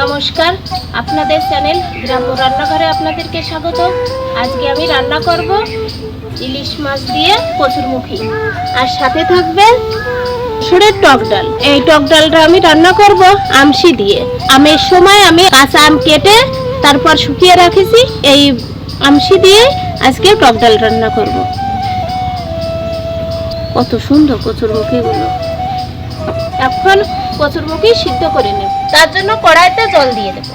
নমস্কার। আপনাদের চ্যানেল গ্রাম্য রান্নাঘরে আপনাদেরকে স্বাগত। আজকে আমি রান্না করব ইলিশ মাছ দিয়ে কচুরমুখী আর সাথে থাকবে সুরের টক ডাল। এই টক ডালটা আমি রান্না করব আমশি দিয়ে। আমের সময় আমি কাঁচা আম কেটে তারপর শুকিয়ে রাখেছি। এই আমশি দিয়ে আজকে টক ডাল রান্না করব। কত সুন্দর কচুরমুখীগুলো এখন কচুরমুখী সিদ্ধ করে নেব তার জন্য কড়াইতে জল দিয়ে দেব।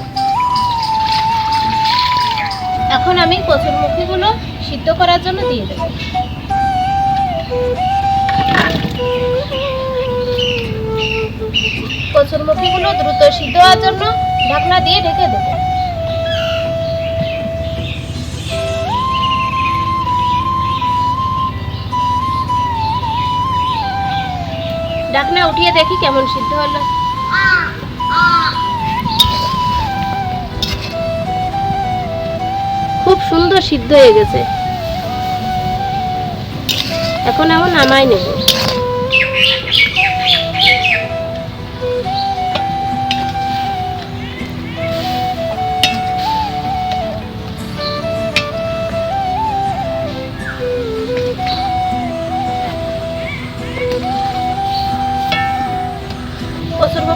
এখন আমি কচুরমুখীগুলো সিদ্ধ করার জন্য দিয়ে দেব। কচুরমুখীগুলো দ্রুত সিদ্ধ হওয়ার জন্য ঢাকনা দিয়ে ঢেকে দেব। ঢাকনা উঠিয়ে দেখি কেমন সিদ্ধ হলো। খুব সুন্দর সিদ্ধ হয়ে গেছে। এখন এমন নামাই নেব।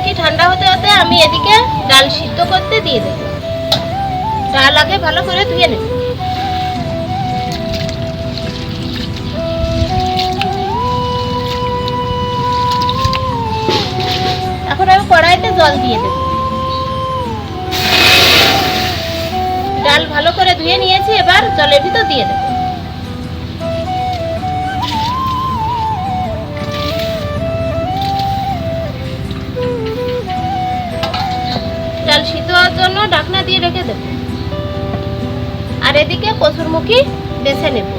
কচুরমুখী ঠান্ডা হতে হতে আমি এদিকে ডাল সিদ্ধ করতে দিয়ে দেবো। ডাল আগে ভালো করে ধুয়ে নেব। এখন আমি কড়াইতে জল দিয়ে দেব। ডাল ভালো করে ধুয়ে নিয়েছি, এবার জলের ভিতর দিয়ে দেব। দিয়ে রেখে দেব। আর এদিকে কচুরমুখী বেছে নেব।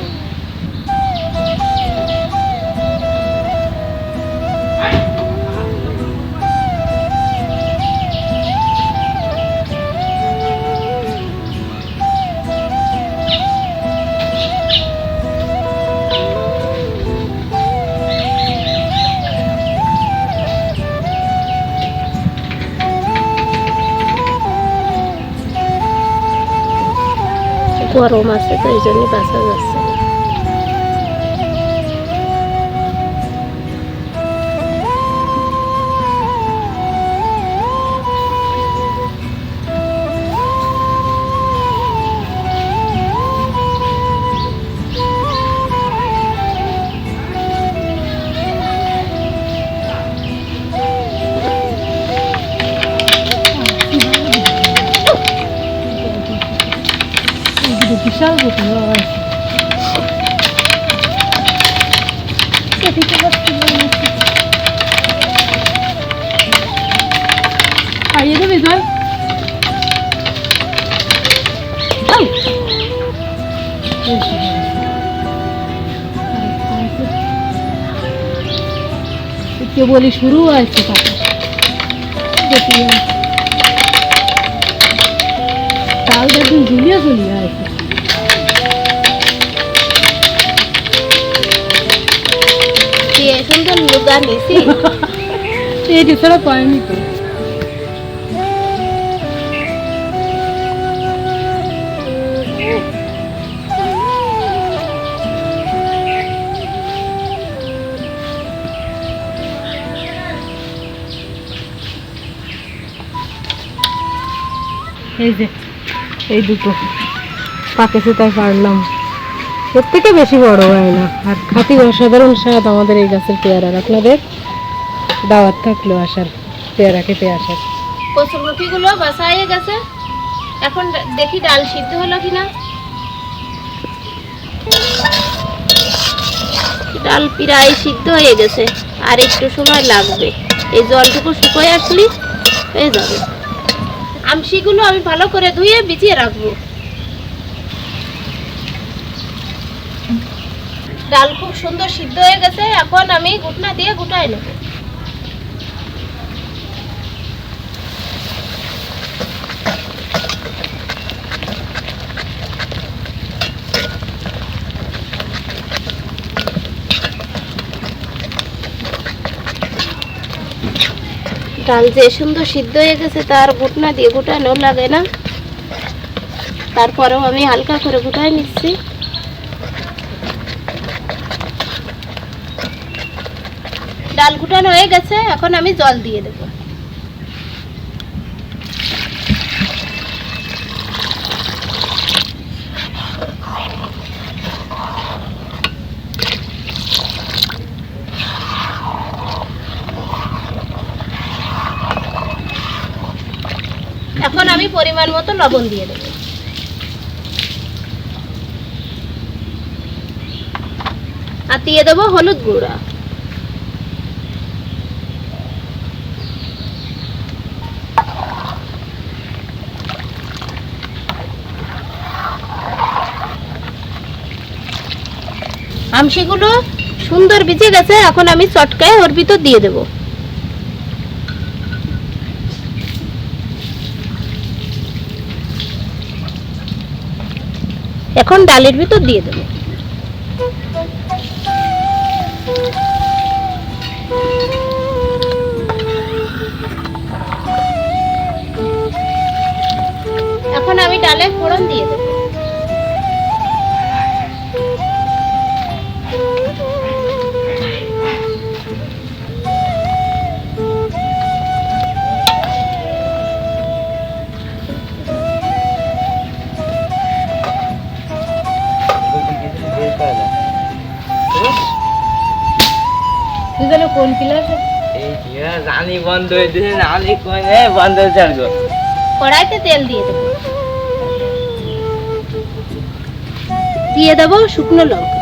গরম আছে তো এই জন্য বাঁচা যাচ্ছে। কে বলি শুরু দেখি। তাল দেখুন ঝুলিয়ে ঝুলিয়ে আছে সুন্দর লুগা নিছি এই তো। এই যে, এই দুটো। পাকেছে তাই পারলাম। এর থেকে বেশি বড় হয় না। আর খাঁটি অসাধারণ স্বাদ আমাদের এই গাছের পেয়ারার। আপনাদের দাওয়াত থাকল আসার পেয়ারা খেতে আসার। কচুরমুখীগুলো বাসা হয়ে গেছে। এখন দেখি ডাল সিদ্ধ হলো কিনা। ডাল প্রায় সিদ্ধ হয়ে গেছে। আর একটু সময় লাগবে। এই জলটুকু শুকোয় আসলি, হয়ে যাবে। আমশিগুলো আমি ভালো করে ধুয়ে বিছিয়ে রাখব। ডাল খুব সুন্দর সিদ্ধ হয়ে গেছে, এখন আমি গুটনা দিয়ে গুটাই নেব। ডাল যে সুন্দর সিদ্ধ হয়ে গেছে, তার ঘুটনা দিয়ে ঘুটানো লাগে না। তারপরেও আমি হালকা করে ঘুটাই নিচ্ছি। ডাল ঘুটানো হয়ে গেছে, এখন আমি জল দিয়ে দেবো এখন আমি পরিমাণ মতো লবণ দিয়ে দেবো। আর দিয়ে দেবো হলুদ গুঁড়া। আমসিগুলো সুন্দর ভিজে গেছে, এখন আমি চটকায় ওর ভিতর দিয়ে দেবো। এখন ডালের ভিতর দিয়ে দেবো। এখন আমি ডালে ফোড়ন দিয়ে দেবো। কোন ক্লাসে এই কি জানি বন্ধ হয়ে দিছে রানী কই? এ বন্ধ হয়ে যাবে গো। কড়াইতে তেল দিয়ে দেব। দিয়ে দেব শুকনো লঙ্কা।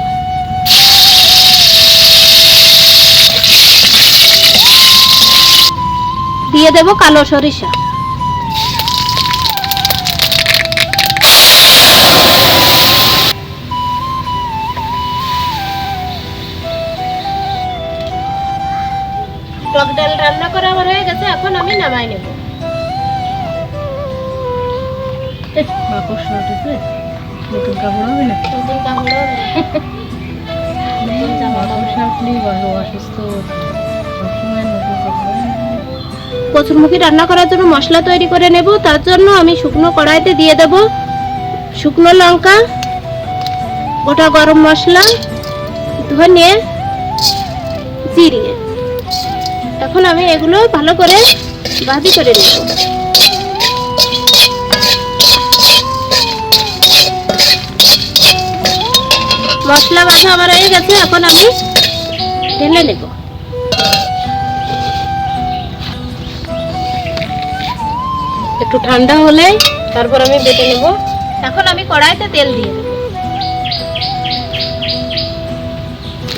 দিয়ে দেব কালো সরিষা। নামাই নেব। নতুন কাপড় হবে না নতুন কাপড় হবে। কচুরমুখী রান্না করার জন্য মশলা তৈরি করে নেব তার জন্য আমি শুকনো কড়াইতে দিয়ে দেব শুকনো লঙ্কা গোটা গরম মশলা ধনে জিরে। এখন আমি এগুলো ভালো করে ভাজি করে নেব। মশলা ভাজা আমার হয়ে গেছে, এখন আমি ঢেলে নেব। একটু ঠান্ডা হলে তারপর আমি বেটে নেব। এখন আমি কড়াইতে তেল দিয়ে দেবো।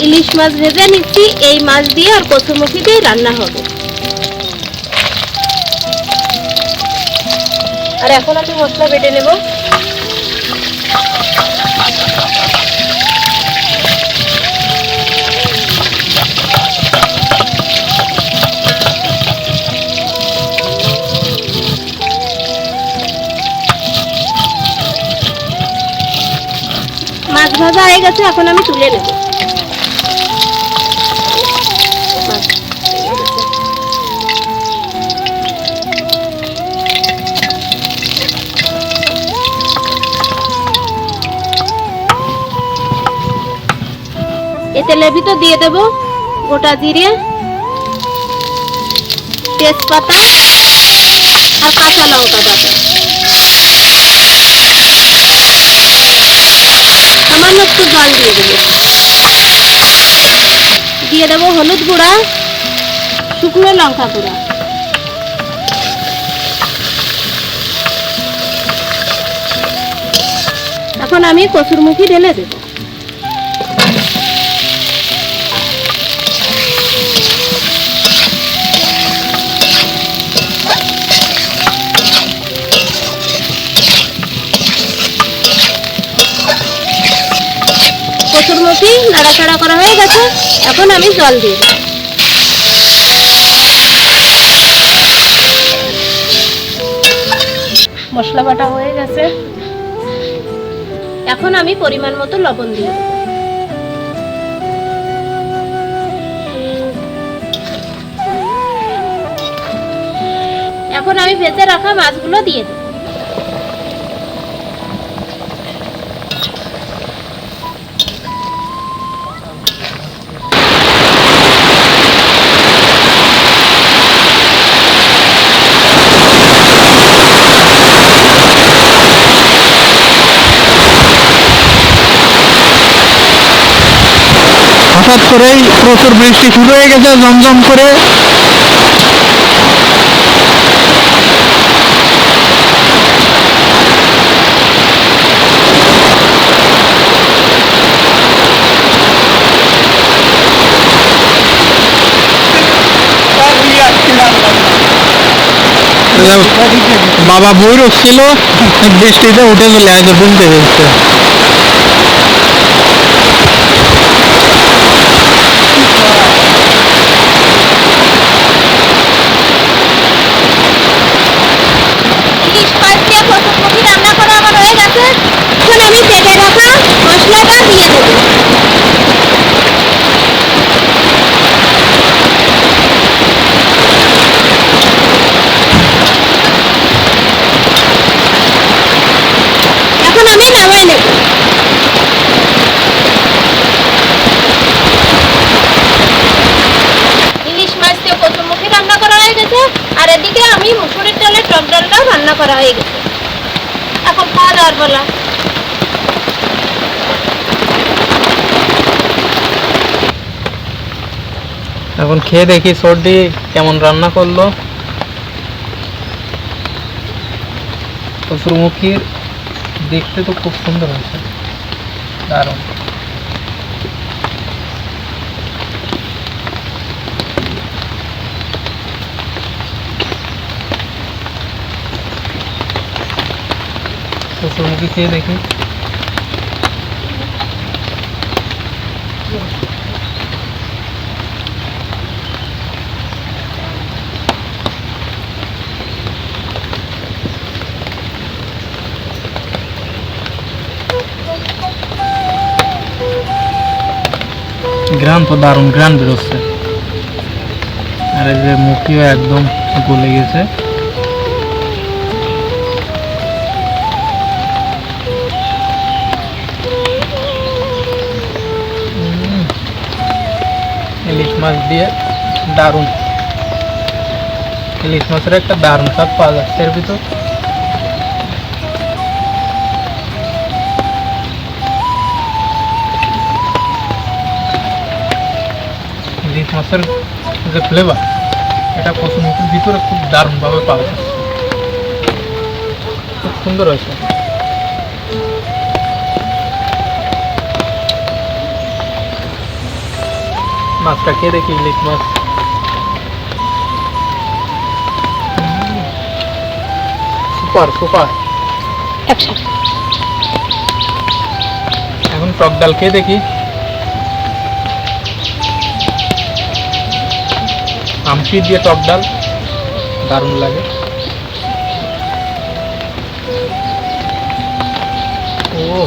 ইলিশ মাছ ভেজে নিচ্ছি, এই মাছ দিয়ে আর কচুমুখি দিয়ে রান্না হবে। আর এখন আমি মশলা বেটে নেব। মাছ ভাজা হয়ে গেছে এখন আমি তুলে নেব। তেলের ভিতর দিয়ে দেব। গোটা জিরে, তেজপাতা আর কাঁচা লঙ্কা বাটা সামান্য একটু জল দিয়ে দেবো। দিয়ে দেবো হলুদ গুঁড়া, শুকনো লঙ্কা গুঁড়া। এখন আমি কসুরমুখী ঢেলে দেবো। কসুরমুখী নাড়াচাড়া করা হয়ে গেছে। এখন আমি জল দিয়ে দেবো। মশলা বাটা হয়ে গেছে। এখন আমি পরিমাণ মতো লবণ দিয়ে এখন আমি ভেজে রাখা মাছগুলো দিয়ে দেবো। হঠাৎ করেই প্রচুর বৃষ্টি শুরু হয়ে গেছে, জমজম করে। বাবা বই ছিল বৃষ্টিতে উঠে চলে আসে বুঝতে পেরেছে ইলিশ মাছ দিয়ে কচুরমুখী রান্না করা আমার হয়ে গেছে এখন আমি বেটে রাখা মশলাটা দিয়ে দেবো এখন আমি নামাই নেব ইলিশ মাছ দিয়ে কচুরমুখী রান্না করা হয়ে গেছে আর এদিকে আমি মুসুরির ডালের টক ডালটাও রান্না করা হয়ে গেছে এখন খাওয়া দাওয়ার বলা এখন খেয়ে দেখি সর্দি কেমন রান্না করল। কচুরমুখীর দেখতে তো খুব সুন্দর হয়েছে। দারুণ। কচুরমুখী খেয়ে দেখি। গ্রান তো দারুণ গ্রান বেরোচ্ছে। আর এই যে মুখিও একদম গলে গেছে। ইলিশ মাছ দিয়ে দারুণ। ইলিশ মাছের একটা দারুণ স্বাদ পাওয়া যাচ্ছে এর ভিতর মাছের যে ফ্লেভার এটা কচুমুখির ভিতরে খুব দারুণভাবে পাওয়া যাচ্ছে খুব সুন্দর হয়েছে। মাছটা খেয়ে দেখি ইলিশ মাছ। Super super. এখন টক ডাল খেয়ে দেখি। আমচি দিয়ে টক ডাল দারুণ লাগে। ও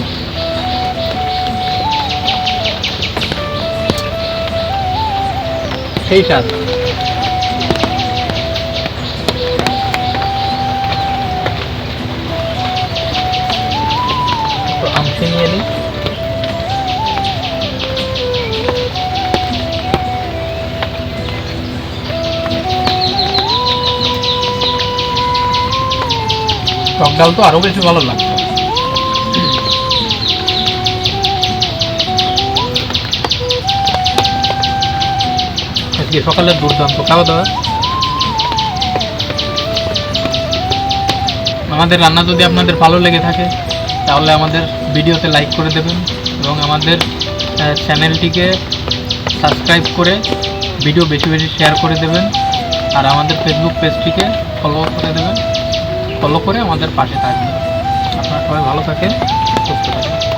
সেই স্বাদ। আমচি নিয়ে নিই। টক তো আরও বেশি ভালো লাগছে আজকে সকালে দুর্দান্ত খাওয়া দাওয়া আমাদের রান্না যদি আপনাদের ভালো লেগে থাকে, তাহলে আমাদের ভিডিওতে লাইক করে দেবেন এবং আমাদের চ্যানেলটিকে সাবস্ক্রাইব করে ভিডিও বেশি বেশি শেয়ার করে দেবেন। আর আমাদের ফেসবুক পেজটিকে ফলো করে দেবেন। ফলো করে আমাদের পাশে থাকবে আপনারা সবাই ভালো থাকেন সুস্থ থাকেন।